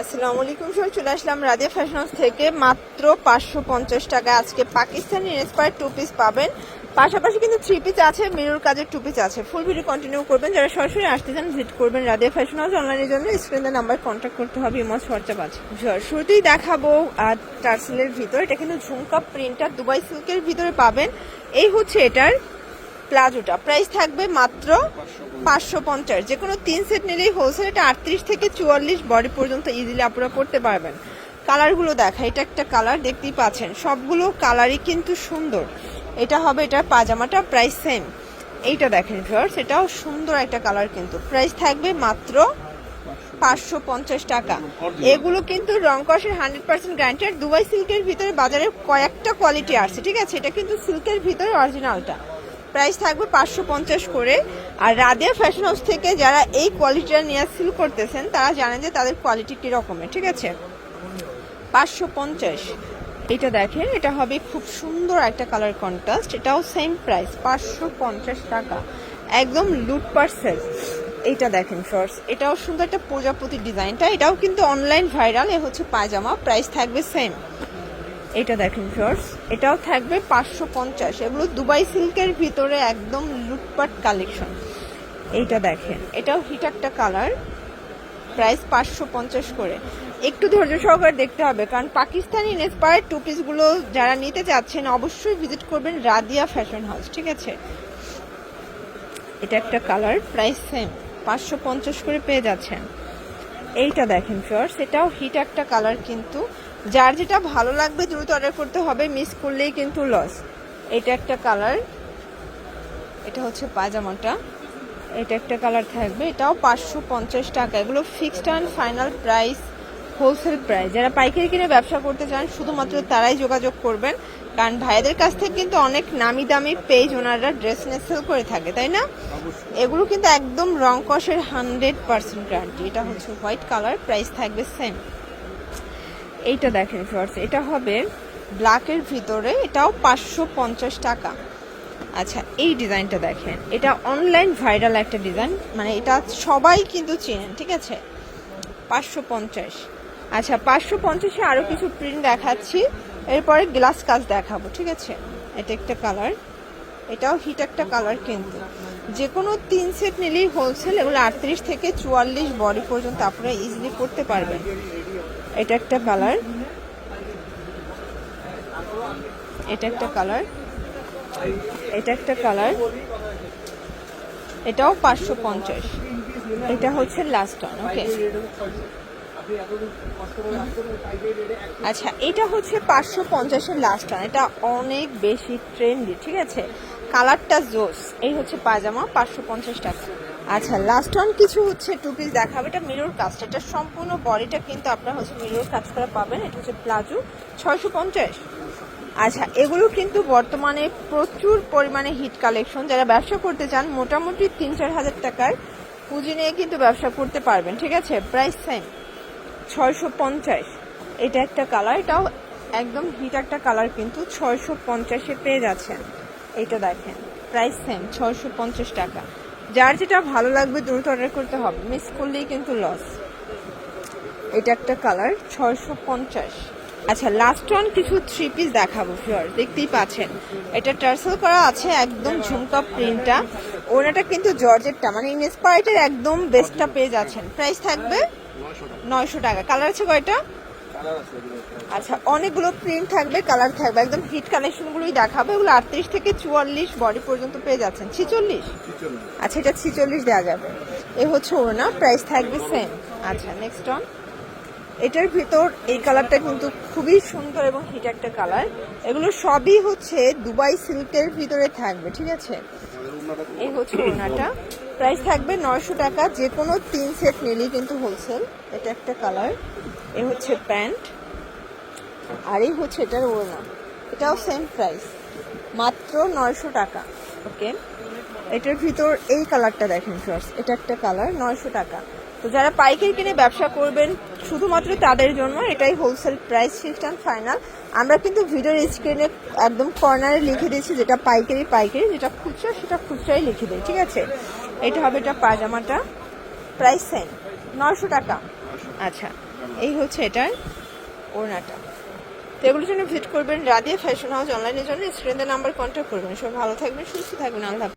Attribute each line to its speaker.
Speaker 1: আসসালামু আলাইকুম সবাই চলে আসলাম রাদিয়া ফ্যাশন হাউস থেকে। মাত্র পাঁচশো পঞ্চাশ টাকা আজকে পাকিস্তানি ইন্সপায়ার টু পিস পাবেন। পাশাপাশি কিন্তু থ্রি পিস আছে মিরর কাজের টু পিস আছে। ফুল ভিডিও কন্টিনিউ করবেন। যারা সরাসরি আসতে চান ভিজিট করবেন রাদিয়া ফ্যাশন হাউস অনলাইনের জন্য। স্ক্রিনের নাম্বার কন্ট্যাক্ট করতে হবে ইমজ আছে। Sure, শুরুতেই দেখাবো আর টার্সেলের ভিতর। এটা কিন্তু ঝুমকা প্রিন্টার দুবাই সিল্কের ভিতরে পাবেন। এই হচ্ছে এটার প্লাজোটা। প্রাইস থাকবে মাত্র পাঁচশো পঞ্চাশ। যে কোনো তিন সেট নিলেই হোলসেল এটা আটত্রিশ থেকে চুয়াল্লিশ বডি পর্যন্ত ইজিলি আপনারা করতে পারবেন। কালারগুলো দেখা, এটা একটা কালার, দেখতেই পাচ্ছেন। সবগুলো কালারই কিন্তু সুন্দর। এটা হবে এটার পাজামাটা প্রাইস সেম এইটা দেখেন ভিউয়ার্স এটাও সুন্দর একটা কালার কিন্তু। প্রাইস থাকবে মাত্র পাঁচশো পঞ্চাশ টাকা। এগুলো কিন্তু রং কষের হান্ড্রেড পার্সেন্ট গ্যারান্টেড দুবাই সিল্কের ভিতরে বাজারে কয়েকটা কোয়ালিটি আসছে, ঠিক আছে? এটা কিন্তু সিল্কের ভিতরে অরিজিনালটা প্রাইস থাকবে পাঁচশো পঞ্চাশ করে। আর রাদিয়া ফ্যাশন হাউস থেকে যারা এই কোয়ালিটিটা নিয়ে সিল করতেছেন, তারা জানেন যে তাদের কোয়ালিটি কীরকমের ঠিক আছে? পাঁচশো পঞ্চাশ। এটা দেখেন, এটা হবে খুব সুন্দর একটা কালার কন্ট্রাস্ট এটাও সেম প্রাইস পাঁচশো পঞ্চাশ টাকা। একদম লুট পার্সেল এইটা দেখেন ফার্স্ট এটাও সুন্দর একটা প্রজাপতি ডিজাইনটা এটাও কিন্তু অনলাইন ভাইরাল এ হচ্ছে পায়জামা প্রাইস থাকবে সেম এটা দেখেন শর্টস এটাও থাকবে পাঁচশো পঞ্চাশ। এগুলো দুবাই সিল্কের ভিতরে একদম লুটপাট কালেকশন এইটা দেখেন, এটাও হিট একটা কালার প্রাইস পাঁচশো পঞ্চাশ করে। একটু ধৈর্য সহকারে দেখতে হবে, কারণ পাকিস্তানি ইন্সপায়ার্ড টু পিসগুলো যারা নিতে চাচ্ছেন, অবশ্যই ভিজিট করবেন রাদিয়া ফ্যাশন হাউস ঠিক আছে? এটা একটা কালার প্রাইস সেম পাঁচশো পঞ্চাশ করে পেয়ে যাচ্ছেন। এইটা দেখেন ফিওর্স এটাও হিট একটা কালার কিন্তু। যার যেটা ভালো লাগবে দ্রুত অর্ডার করতে হবে মিস করলেই কিন্তু লস এটা একটা কালার এটা হচ্ছে পাজামাটা এটা একটা কালার থাকবে। এটাও পাঁচশো পঞ্চাশ টাকা। এগুলো fixed and final price wholesale price যারা পাইকারি কিনে ব্যবসা করতে চান, শুধুমাত্র তারাই যোগাযোগ করবেন। কারণ ভাইদের কাছ থেকে কিন্তু অনেক নামি দামি পেজ ওনারা ড্রেস নিয়ে সেল করে থাকে তাই না? এগুলো কিন্তু একদম রং কষের হান্ড্রেড পার্সেন্ট গ্যারান্টি এটা হচ্ছে হোয়াইট কালার প্রাইস থাকবে সেম এইটা দেখেন ফ্রস এটা হবে ব্ল্যাকের ভিতরে এটাও পাঁচশো পঞ্চাশ টাকা। আচ্ছা এই ডিজাইনটা দেখেন। এটা অনলাইন ভাইরাল একটা ডিজাইন মানে এটা সবাই কিন্তু চেনেন ঠিক আছে? পাঁচশো পঞ্চাশ। আচ্ছা পাঁচশো পঞ্চাশে আরও কিছু প্রিন্ট দেখাচ্ছি। এরপরে গ্লাস কাজ দেখাবো, ঠিক আছে? এটা একটা কালার। এটাও হিট একটা কালার কিন্তু। যে কোনো তিন সেট নিলেই হোলসেল এগুলো আটত্রিশ থেকে চুয়াল্লিশ বডি পর্যন্ত আপনারা ইজিলি করতে পারবেন। এটা একটা কালার। এটা একটা কালার। এটা একটা কালার। এটাও পাঁচশো পঞ্চাশ। এটা হচ্ছে লাস্ট ওকে আচ্ছা এটা হচ্ছে পাঁচশো পঞ্চাশের লাস্ট ওয়ান এটা অনেক বেশি ট্রেন্ডি ঠিক আছে? কালারটা জোস। এই হচ্ছে পাজামা পাঁচশো পঞ্চাশ টাকা। আচ্ছা লাস্ট ওয়ান কিছু হচ্ছে টু পিস দেখাবে। এটা মিরর কাজ এটা সম্পূর্ণ বডিটা কিন্তু আপনার হচ্ছে মিরর কাজ করা পাবেন। এটা হচ্ছে প্লাজো ছয়শো পঞ্চাশ। আচ্ছা এগুলো কিন্তু বর্তমানে প্রচুর পরিমাণে হিট কালেকশন যারা ব্যবসা করতে চান, মোটামুটি তিন চার হাজার টাকার পুঁজি নিয়ে কিন্তু ব্যবসা করতে পারবেন, ঠিক আছে? প্রাইস সেম ছয়শো পঞ্চাশ। এটা একটা কালার এটাও একদম হিট একটা কালার কিন্তু ছয়শো পঞ্চাশে পেয়ে যাচ্ছেন। এইটা দেখেন প্রাইস সেম ছয়শো পঞ্চাশ টাকা। যার যেটা ভালো লাগবে দ্রুত অর্ডার করতে হবে মিস করলেই কিন্তু লস এটা একটা কালার ছয়শো পঞ্চাশ। আচ্ছা লাস্ট ওয়ান কিছু থ্রি পিস দেখাবো ফিওর দেখতেই পাচ্ছেন। এটা টার্সেল করা আছে একদম ঝুমকা প্রিন্টটা ওনাটা কিন্তু জর্জেটটা মানে ইনস্পায়ার্টের একদম বেস্টটা পেয়ে যাচ্ছেন। প্রাইস থাকবে নয়শো টাকা। কালার আছে কয়টা? আচ্ছা অনেকগুলো প্রিন্ট থাকবে কালার থাকবে। একদম হিট কালেকশনগুলোই দেখাবে। এগুলো আটত্রিশ থেকে চুয়াল্লিশ বডি পর্যন্ত পেয়ে যাচ্ছেন। ছিচল্লিশ? আচ্ছা এটা ছিচল্লিশ দেওয়া যাবে। এ হচ্ছে ওনা প্রাইস থাকবে সেম আচ্ছা নেক্সট অন এটার ভিতর এই কালারটা কিন্তু খুবই সুন্দর এবং হিট একটা কালার এগুলো সবই হচ্ছে দুবাই সিল্কের ভিতরে থাকবে ঠিক আছে? এই হচ্ছে ওনাটা প্রাইস থাকবে নয়শো টাকা যে কোনো তিন সেট নিলেই কিন্তু হোলসেল এটা একটা কালার এ হচ্ছে প্যান্ট আর এই হচ্ছে এটার ওড়না। এটাও সেম প্রাইস মাত্র নয়শো টাকা ওকে এটার ভিতর এই কালারটা দেখেন ফার্স্ট এটা একটা কালার নয়শো টাকা। তো যারা পাইকারি কিনে ব্যবসা করবেন, শুধুমাত্র তাদের জন্য এটাই হোলসেল প্রাইস অ্যান্ড ফাইনাল আমরা কিন্তু ভিডিওর স্ক্রিনে একদম কর্নারে লিখে দিয়েছি যেটা পাইকারি পাইকারি, যেটা খুচরা, সেটা খুচরাই লিখে দিই, ঠিক আছে? এটা হবে এটা পাজামাটা প্রাইস সেম নশো টাকা। আচ্ছা এই হচ্ছে এটার ওড়নাটা। তো এগুলোর জন্য ভিজিট করবেন। রাদিয়া ফ্যাশন হাউস অনলাইনের জন্য স্ক্রিনের নাম্বার কন্ট্যাক্ট করবেন। সব ভালো থাকবেন, সুস্থ থাকবেন। আল্লাহ।